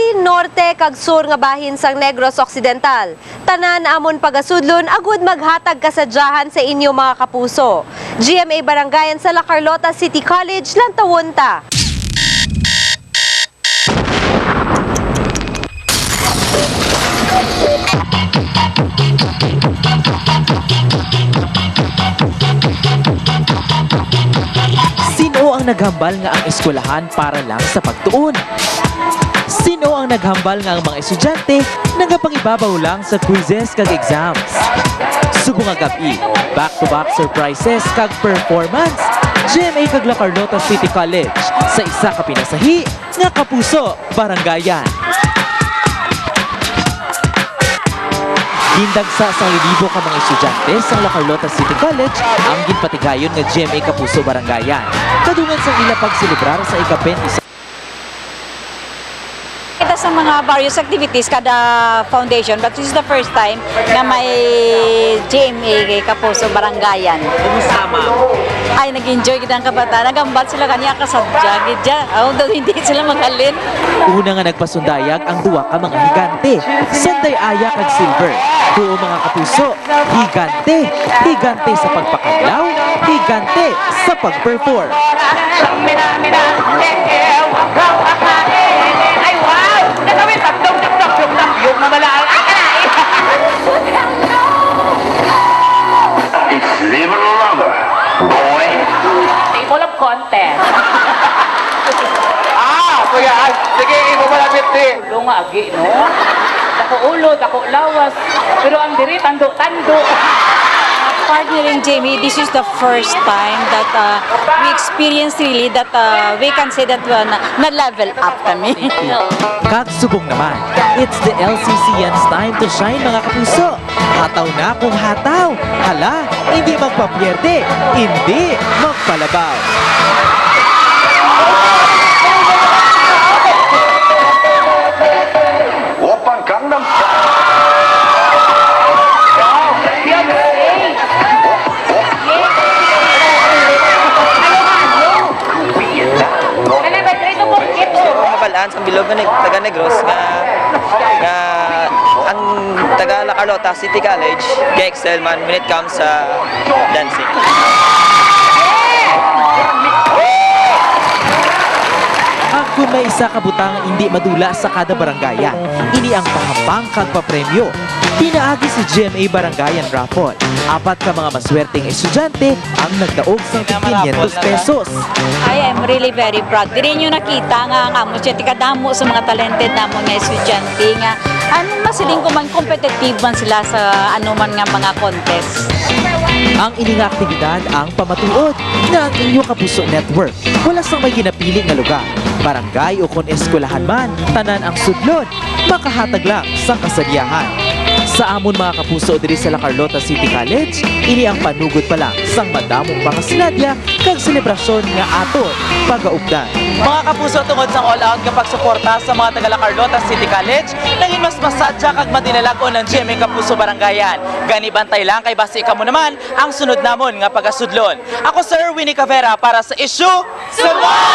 Bilin Norte kag Sur nga bahin sang Negros Occidental. Tanan amon pagasudlon agud maghatag kasadyahan sa inyo mga kapuso. GMA Barangayan sa La Carlota City College lantawon ta. Sino ang naghambal nga ang eskwelahan para lang sa pagtuon? Sino ang naghambal nga ang mga estudyante nagapangibabaw lang sa quizzes kag exams? Subong nga gabi, back-to-back surprises kag performance. GMA kag La Carlota City College sa isa ka pinasahi nga kapuso barangayan. Gindagsa sa libo ka mga estudyante sa La Carlota City College ang ginpatigayon nga GMA Kapuso Barangayan. Kadungan sa ila pagselebrar sa ika-20 Kita sa mga various activities kada foundation but this is the first time na may GMA kay Kapuso Barangayan. Sama. Ay, nag-enjoy kita ang kabataan. Nagambal sila kanya kasadya. Gidya. Although hindi sila magalin. Una nga nagpasundayag ang duwa ka mga higante. Sanday Aya kag Silver. Tuo mga kapuso, higante. Higante sa pagpakadlaw, higante sa pag-perform. Ay, wow! Nakawin, takdong, takdong, yung takyog na malaal. It's liver lover, boy. Table of contest. Ah, kuya, ay, sige, imo malapit din. Ulo nga agi, no? Dako ulo, dako lawas. Pero ang diri, tando-tando. Partnering Jamie, this is the first time that uh, we experience really that uh, we can say that uh, na, na up kami. Kag subong naman, it's the LCCN's time to shine mga kapuso. Hataw na kung hataw. Hala, hindi magpapierde, hindi magpalabaw. Mabalaan sa bilog nga taga Negros nga nga ang taga La Carlota City College kay excel man when it comes sa dancing. May isa ka butang hindi madula sa kada barangayan, ini ang pahambang kag papremyo. Pinaagi si GMA Barangayan Raffle. Apat ka mga maswerteng estudyante ang nagdaog sa 500 pesos. I am really very proud. Diri nyo nakita nga nga mo siya tikadamo sa mga talented na mga estudyante nga ano masiling ko man competitive man sila sa ano man nga mga contest. Ang ining aktibidad ang pamatuod na ang inyo kapuso network. Wala sang may ginapili nga lugar. Barangay o kung eskwelahan man, tanan ang sudlon, makahatag lang sa kasaliyahan. Sa amon mga kapuso diri sa La Carlota City College, ini ang panugod pa lang sang madamong pangasinadya kag selebrasyon nga aton pagaugdan. Mga kapuso tungod sa all-out kapag suporta sa mga taga La Carlota City College, naging mas masadya kag madinalagon ng GMA Kapuso Barangayan. Gani bantay lang kay basi ka mo naman ang sunod namon nga pagasudlon. Ako Sir Winnie Cavera para sa issue Sumo!